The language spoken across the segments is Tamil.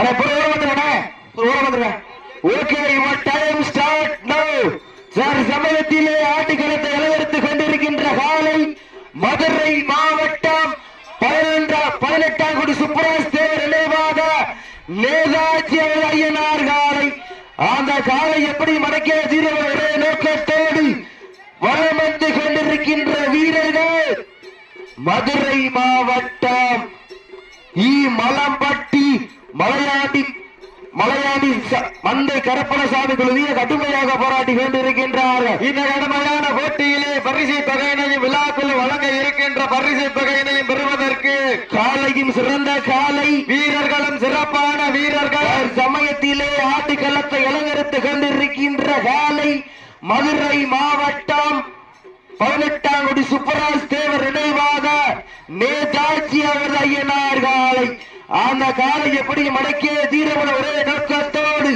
அட போய் ஓரம் வந்துடுறே ஓரம் வந்துடுறேன் okay your time start now sir சமயத்திலே ஆட்டுக்களத்தை அலங்கரித்துக் கொண்டிருக்கின்ற காலை மதுரை மாவட்டம் பதினொன்றாம் பதினெட்டாம் குடி சுப்பராஜ் தேவர் நினைவாக நேதாஜி ஐயனார் காலை. அந்த காலை எப்படி மடக்கிய தீர ஒரே நோக்கத்தோடு வலம் வந்து கொண்டிருக்கின்ற வீரர்கள் மதுரை மாவட்டம் ஈ மலம்பட்டி மலையாண்டி ச- மந்தை கரப்பணசாமி குழுவிய கடுமையாக போராடி கொண்டிருக்கின்றார்கள் இந்த கடுமையான போட்டியிலே பரிசு தொகையினையும் விழாக்குழு வழங்க இருக்கின்ற பரிசு தொகையினையும் பெறுவதற்கு காலையும் சிறந்த காலை. வீரர்களும் சிறப்பான வீரர்கள். சமயத்திலே ஆட்டுக்களத்தை அலங்கரித்துக் கொண்டிருக்கின்ற காலை மதுரை மாவட்டம் பதினெட்டாம் குடி சுப்பராஜ் தேவர் நினைவாக நேதாஜி அவர் ஐயனார் காலை. அந்த காலை எப்படி மடக்கிய தீரமன ஒரே நோக்கத்தோடு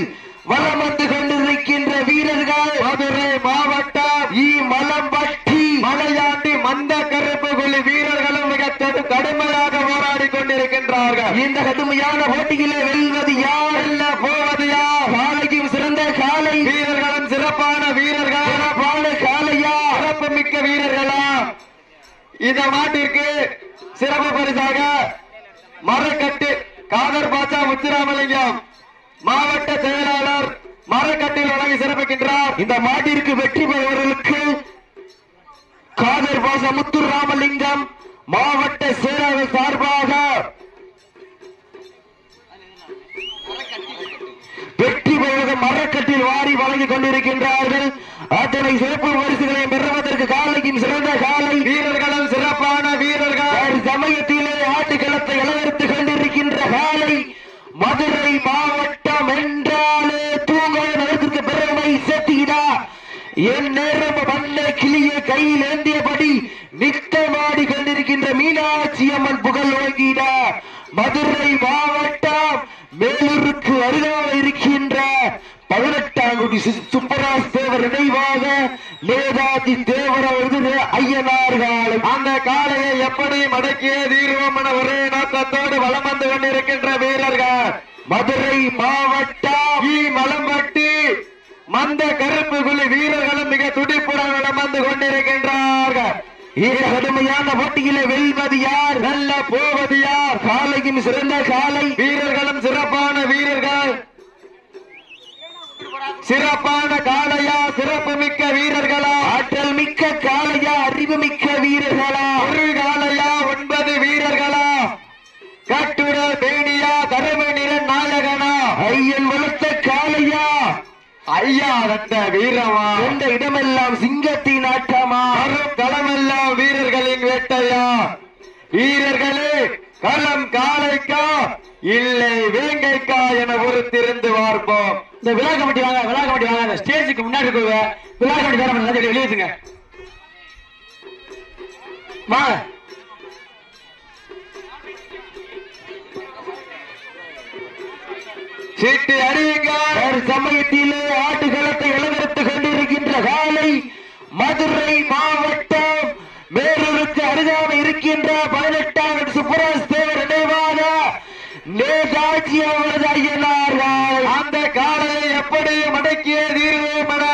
வலம் வந்து கொண்டிருக்கின்ற வீரர்கள் மதுரை மாவட்டம் ஈ மலம்பட்டி மலையாண்டி மந்த கருப்பு குழு வீரர்களும் மிக கடுமையாக போராடி கொண்டிருக்கின்றார்கள். இந்த கடுமையான போட்டியிலே வெல்வது யார்? அல்ல போவது யார்? காலைக்கும் சிறந்த காலை வீரர்களும் சிறப்பான வீரர்கள். சிறப்பான காலையா? சிறப்பு மிக்க வீரர்களா? இந்த மாட்டிற்கு சிறப்பு பரிசாக மரக்கட்டு காதர் பாச்சா முத்துராமலிங்கம். மாவட்ட செயலாளர் மரக்கட்டில் வழங்கி சிறப்பிக்கின்றார். இந்த மாட்டிற்கு வெற்றி பெறுவர்களுக்கு காதர் பாச முத்துராமலிங்கம் மாவட்ட செயலாளர் சார்பாக வெற்றி பெறுவது மரக்கட்டில் வாரி வழங்கிக் கொண்டிருக்கின்றார்கள். அத்தனை சிறப்பு பரிசுகளை பெறுவதற்கு காலையும் சிறந்த காலை வீரர்களும் சிறப்பான வீரர்கள் ஒரு சமயத்திலே ஆட்டுக்களத்தை அலங்கரித்துக் கொண்டிருக்கின்ற காலை மதுரை மாவட்டம் என்றாலே தூங்க நகரத்திற்கு பெருமை சேர்த்திடா என் நேரம் வண்ண கிளியை கையில் ஏந்தியபடி நித்தமாடி கொண்டிருக்கின்ற மீனாட்சி அம்மன் புகழ் வழங்கிட மதுரை மாவட்டம் மேலூருக்கு அருகாக இருக்கின்ற பதினெட்டாம் குடி சு- சுப்பராஜ் தேவர் நினைவாக நேதாஜி தேவர் அவரது ஐயனார் காலை அந்த காலையை எப்படி மடக்கிய தீர்வம் என ஒரே நோக்கத்தோடு வளம் வந்து கொண்டிருக்கின்ற வீரர்கள். மதுரை மாவட்டம் மலம்பட்டி மந்த கரு குழி வீரர்களும் மிக துடிப்புடன் வலம் வந்து கொண்டிருக்கின்றார்கள். கடுமையான வெல்வது யார்? நல்ல போவது யார்? காலையும் சிறந்த காலை வீரர்களும் சிறப்பான வீரர்கள். சிறப்பான காலையா சிறப்பு மிக்க வீரர்களா? ஆற்றல் மிக்க காலையா அறிவு மிக்க வீரர்களா ஒரு காளையா ஒன்பது வீரர்களா கட்டுடல் பேணியா கருமை நிற நாயகனா ஐயன் வளர்த்த காளையா ஐயா வந்த வீரமா? எந்த இடமெல்லாம் சிங்கத்தின் ஆட்டமா? களமெல்லாம் வீரர்களின் வேட்டையா? வீரர்களே களம் காளைக்கா இல்லை வேங்கைக்கா என பொறுத்திருந்து பார்ப்போம். இந்த விழா கமிட்டி வாங்க விழா கமிட்டி வாங்க. ஸ்டேஜுக்கு முன்னாடி விழா கமிட்டி வேற பண்ணி வெளியே வச்சுங்க. வாங்க. சீட்டு அறிவிங்க ஒரு சமயத்திலே ஆட்டுக்களத்தை இளவரத்துக் கொண்டிருக்கின்ற காலை மதுரை மாவட்டம் மேலூருக்கு அருகாம இருக்கின்ற பதினெட்டாம் சுப்பராஜ் தேவர் நினைவாக நேதாஜி அவரது ஐயனார். அந்த காலையை எப்படி மடக்கிய தீர்வு என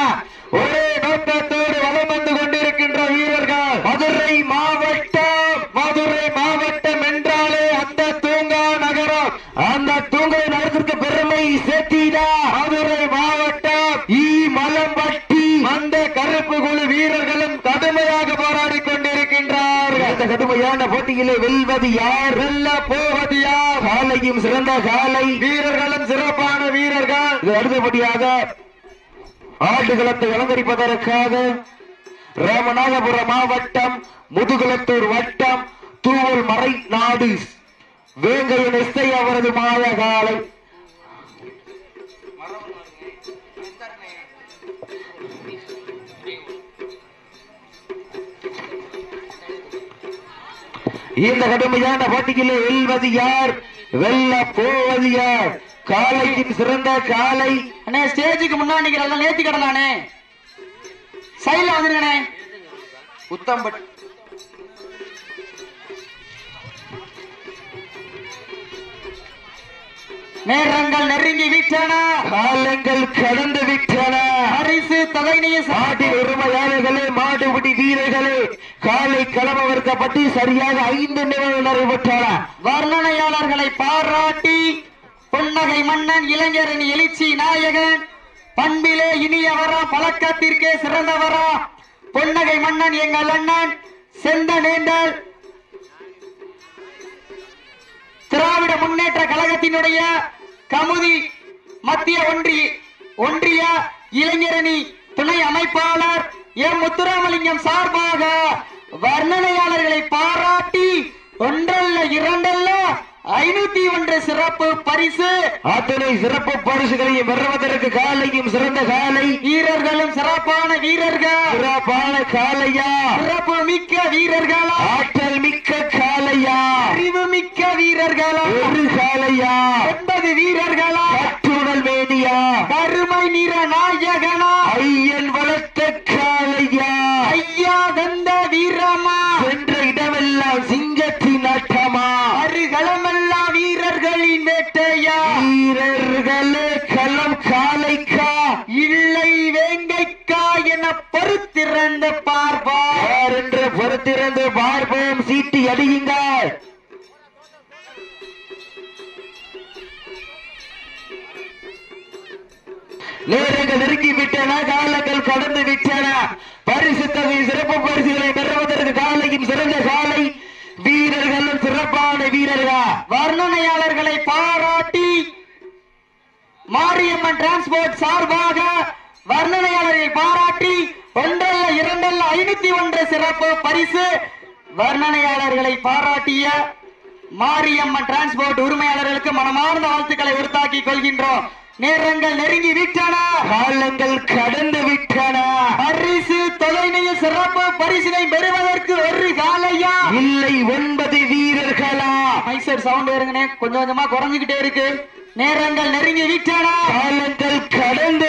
ஒரே நோக்கத்தோடு வலம் வந்து கொண்டிருக்கின்ற வீரர்கள் மதுரை மாவட்டம் மதுரை மாவட்டம் என்றாலே அந்த தூங்கா நகரம் அந்த தூங்கை நகரத்திற்கு பெருமை சேர்த்திடா மதுரை மாவட்டம் ஈ மலம்பட்டி அந்த கருப்பு குழு வீரர்களும் கடுமையாக போராடி கொண்டிருக்கின்றார்கள் இந்த கடுமையான போட்டியிலே வெல்வது யார் வெல்ல போவது யார் காலையும் சிறந்த காலை வீரர்களும் சிறப்பான வீரர்கள். இது அடுத்தபடியாக ஆட்டுகளத்தை அலங்கரிப்பதற்காக ராமநாதபுரம் மாவட்டம் முதுகுளத்தூர் வட்டம் தூவல் மறை நாடு வேங்கையின் எஸ்ஐ அவரது மாய காலை இந்த கடுமையான போட்டியிலே வெல்வது யார் வெல்ல போவது யார் காலையின் சிறந்த காலை அண்ணே ஸ்டேஜுக்கு முன்னாடி நேத்தி கடலானே சைடுல வந்துருங்கண்ணே. உத்தம்பட்டி நேரங்கள் நெருங்கி விட்டன. காலங்கள் கடந்து விட்டன. பரிசு தொகையினைய மாட்டின் உரிமையாளர்களே மாடுபிடி வீரர்களே காலை களமவர்க்கப்பட்டு சரியாக ஐந்து நிமிடம் நடைபெற்றன. வர்ணனையாளர்களை பாராட்டி புன்னகை மன்னன் இளைஞரணி எழுச்சி நாயகன் பண்பிலே இனியவரா பழக்கத்திற்கே சிறந்தவரா. பொன்னகை மன்னன் எங்கள் அண்ணன் செந்த நேந்தல் திராவிட முன்னேற்ற கழகத்தினுடைய கமுதி மத்திய ஒன்றிய ஒன்றிய இளைஞரணி துணை அமைப்பாளர் எம் முத்துராமலிங்கம் சார்பாக வர்ணனையாளர்களை பாராட்டி ஒன்றல்ல இரண்டல்ல ஐநூத்தி ஒன்று சிறப்பு பரிசு. அத்தனை சிறப்பு பரிசுகளையும் பெறுவதற்கு காலையும் சிறந்த காலை. வீரர்களும் சிறப்பான வீரர்கள். சிறப்பான காலையா? சிறப்பு மிக்க வீரர்களா? ஆற்றல் மிக்க காலையா? அறிவு மிக்க வீரர்களா? ஒரு காலையா? ஒன்பது வீரர்களா? கட்டுடல் வேணியா கருமை நிற நாயகனா? ஐயன் வளர்த்த காலையா கடந்து விட்டன. பரிசு தொகை சிறப்பு பரிசுகளை பெறுவதற்கு காலையும் சிறந்த காலை. வீரர்களும் சிறப்பான வீரர்கள். வர்ணனையாளர்களை பாராட்டி மாரியம்மன் டிரான்ஸ்போர்ட் சார்பாக வர்ணனையாளரை பாராட்டி ஒன்றல்ல இரண்டல்ல ஐநூத்தி ஒன்று சிறப்பு பரிசு. வர்ணனையாளர்களை பாராட்டிய மாரியம்மன் டிரான்ஸ்போர்ட் உரிமையாளர்களுக்கு மனமார்ந்த வாழ்த்துக்களை உறுத்தாக்கிக் கொள்கின்றோம். நேரங்கள் நெருங்கி விட்டன. காலங்கள் கடந்து விட்டு பரிசு தொலைநீய சிறப்பு பரிசினை பெறுவதற்கு ஒரு காலையா இல்லை ஒன்பது வீரர்களா மைசர் சவுண்ட் இருங்கனே கொஞ்சம் கொஞ்சமா குறைஞ்சுகிட்டே இருக்கு. நேரங்கள் நெருங்கி வீட்டானா? காலங்கள் கடன்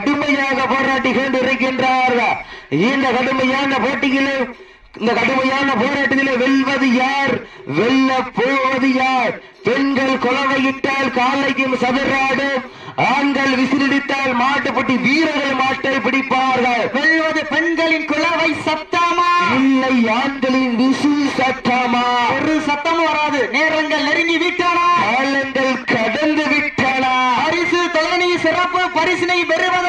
கடுமையாக போராடி கொண்டிருக்கின்றார்கள் இந்த கடுமையான போட்டியிலே இந்த கடுமையான போராட்டத்திலே வெல்வது யார்? வெல்ல போவது யார்? பெண்கள் குலவையிட்டால் காலையும் சதுராடும் ஆண்கள் விசிலடித்தால் மாட்டுப்பட்டி வீரர்கள் மாட்டை பிடிப்பார்கள். வெல்வது பெண்களின் குலவை சத்தமா? இல்லை ஆண்களின் விசு சட்டமா ஒரு சத்தமும் வராது. நேரங்கள் நெருங்கி விட்டன. காலங்கள் கடந்து விட்டன. பரிசு தொலைநீ சிறப்பு பரிசினை பெறுவதற்கு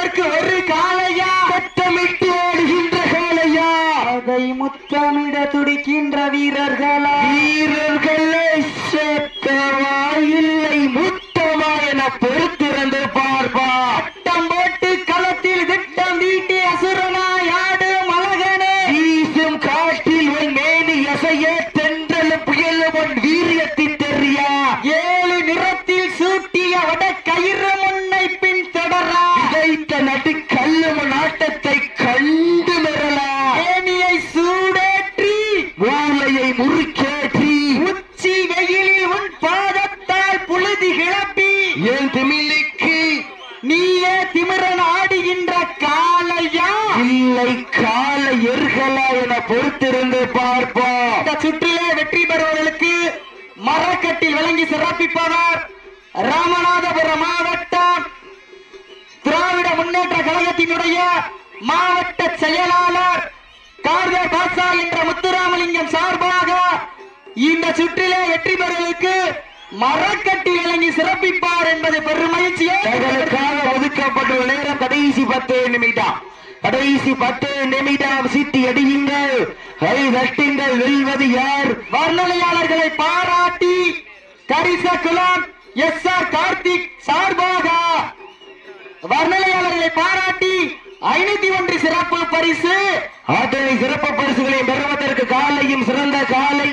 உன் தெரியா? ஏழு நிறத்தில் சூட்டிய வட கயிறு முன்னை பின் தொடரா? இதைத்த நடு கல்லும் நாட்டத்தை கண்டு மிரளா ஏனியை சூடேற்றி மூளையை முறுக்கேற்றி உச்சி வெயிலில் உன் பாதத்தால் புழுதி கிளப்பி என் திமிலிக்கு? நீயே திமிரன் ஆடுகின்ற காலையா இல்லை கால எர்களா என பொறுத்திருந்து பார்ப்போம். இந்த சுற்றிலே வெற்றி பெறுவதற்கு மரக்கட்டில் விளங்கி சிறப்பிப்பவர் ராமநாதபுரம் மாவட்டம். திராவிட முன்னேற்ற கழகத்தினுடைய மாவட்ட செயலாளர் கார்கர் பாசா என்ற முத்துராமலிங்கம் சார்பாக இந்த சுற்றிலே வெற்றி பெறுவதற்கு மரக்கட்டி விளங்கி சிறப்பிப்பார் என்பது பெருமகிழ்ச்சியே தங்களுக்காக ஒதுக்கப்பட்டுள்ள நேரம் கடைசி பத்து நிமிடம். கடைசி பத்து நிமிடம் சிட்டி அடியுங்கள். கை தட்டுங்கள் வெல்வது யார்? வர்ணனையாளர்களை பாராட்டி கரிச குலாம் எஸ் ஆர் கார்த்திக் சார்பாக வர்ணனையாளர்களை பாராட்டி ஐநூத்தி ஒன்று சிறப்பு பரிசு. அத்தனை சிறப்பு பரிசுகளை பெறுவதற்கு காலையும் சிறந்த காலை.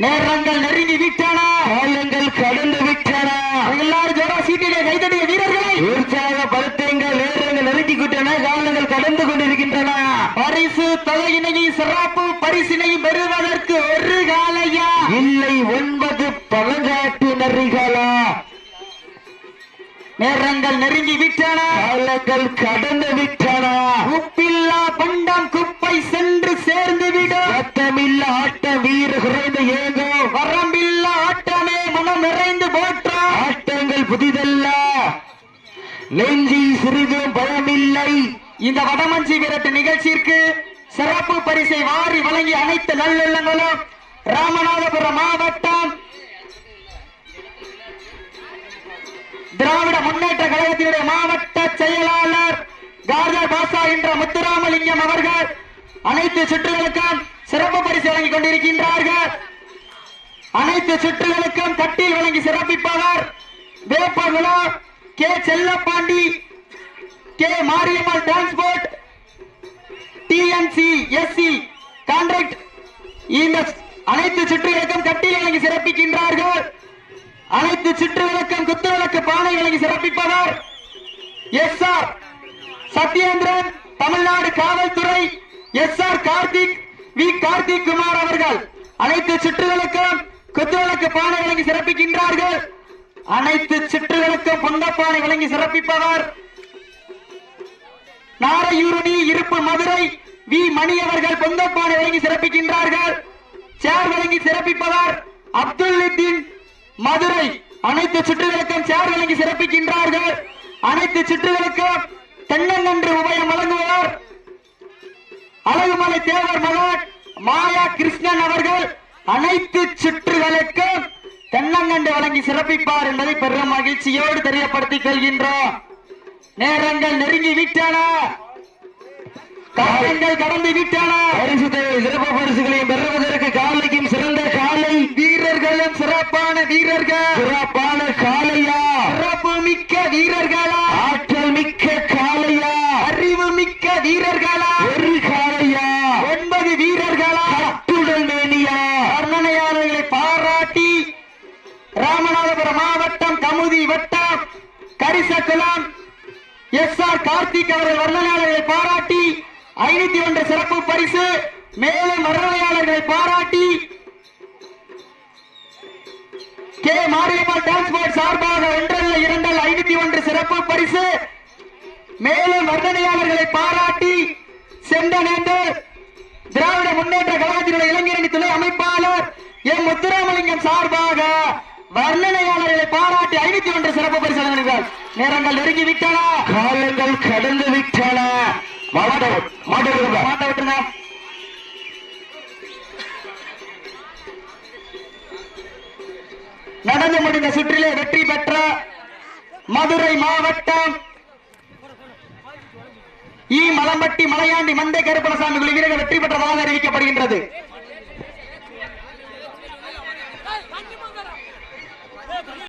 நேரங்கள் நெருங்கி விட்டன. காலங்கள் கடந்து விட்டன. எல்லாரும் ஜோரா சீட்டிலே கைதடிய வீரர்களை. உற்சாகப்படுத்துங்கள் நேரங்கள் நெருங்கிவிட்டன காலங்கள் கடந்து கொண்டிருக்கின்றன. பரிசு தொகையினையும் சிறப்பு பரிசினையும் பெறுவதற்கு ஒரு காலையா? இல்லை ஒன்பது பழங்காட்டு நரிகளா? நேரங்கள் நெருங்கி விட்டன. காலங்கள் கடந்து விட்டன. உப்பில்லா பண்டம் குப்பை புதிதல்ல. நெஞ்சில் சிறிதும் பயமில்லை. இந்த வடமஞ்சி விரட்டு நிகழ்ச்சிக்கு சிறப்பு பரிசை வாரி வழங்கி அனைத்து நல்லெண்ணங்களும் ராமநாதபுரம் மாவட்டம் திராவிட முன்னேற்ற கழகத்தினுடைய மாவட்ட செயலாளர் கார்ஜர் பாசா என்ற முத்துராமலிங்கம் அவர்கள் அனைத்து சுற்றுகளுக்கும் சிறப்பு பரிசு வழங்கிக் கொண்டிருக்கின்றார்கள். அனைத்து சுற்றுகளுக்கும் கட்டில் வழங்கி சிறப்பிப்பவர் Veppakula K. Chellapandi K. Mariammal transport TNC SC contract இந்த அனைத்து சுற்றுகளுக்கும் கட்டில் வழங்கி சிறப்பிக்கின்றார்கள். அனைத்து சிற்றுவலுக்கும் குத்து விளக்கு பானை வழங்கி சிறப்பிப்பவர் எஸ் ஆர் சத்யேந்திரன் தமிழ்நாடு காவல்துறை S R Karthik V. Karthik Kumar அவர்கள். அனைத்து சுற்றுகளுக்கும் குத்துவிளக்கு பானை வழங்கி சிறப்பிக்கின்றார்கள். அனைத்து சிற்றுகளுக்கும் பொந்தப்பானை வழங்கி சிறப்பிப்பவர் நாரையூரணி இருப்பு மதுரை வி. மணி அவர்கள் பொந்தப்பானை வழங்கி சிறப்பிக்கின்றார்கள். சேர் வழங்கி சிறப்பிப்பவர் அப்துல்லுத்தீன் மதுரை. அனைத்து சுற்றுகளுக்கும் சேர் வழங்கி சிறப்பிக்கின்றார்கள். அனைத்து சுற்றுகளுக்கும் தென்னங்கன்று உபயம் வழங்குவார். அழகுமலை தேவர் மகன் மாயா கிருஷ்ணன் அவர்கள் அனைத்து சுற்றுகளுக்கும் தென்னங்கண்டு வழங்கி சிறப்பிப்பார் என்பதை பெரும் மகிழ்ச்சியோடு தெரியப்படுத்திக் கொள்கின்றோம். நேரங்கள் நெருங்கி விட்டன. காலங்கள் கடந்து விட்டன. பரிசு சிறப்பு பரிசுகளையும் பெறுவதற்கு காலைக்கும் சிறந்த காலை. வீரர்களும் சிறப்பான வீரர்கள். சிறப்பான ஐநூத்தி ஒன்று சிறப்பு பரிசு மேலும் வர்ணனையாளர்களை பாராட்டி கே மாரியம்மாள் டிரான்ஸ்போர்ட் சார்பாக ஒன்றல்ல இரண்டல் ஐநூத்தி ஒன்று சிறப்பு பரிசு. மேலும் வர்ணனையாளர்களை பாராட்டி சென்றனேந்து திராவிட முன்னேற்ற கழகத்தினுடைய இளைஞரணி துணை அமைப்பாளர் எம் முத்துராமலிங்கம் சார்பாக வர்ணனையாளர்களை பாராட்டி ஐநூத்தி ஒன்று சிறப்பு பரிசு நேரங்கள் நெருங்கி விட்டன காலங்கள் கடந்து விட்டன. விட்டுருங்க நடந்து முடிந்த சுற்றிலே வெற்றி பெற்ற மதுரை மாவட்டம் ஈ மலம்பட்டி மலையாண்டி மந்தை கருப்பணசாமி குழு வீரர்கள் வெற்றி பெற்றதாக அறிவிக்கப்படுகின்றது.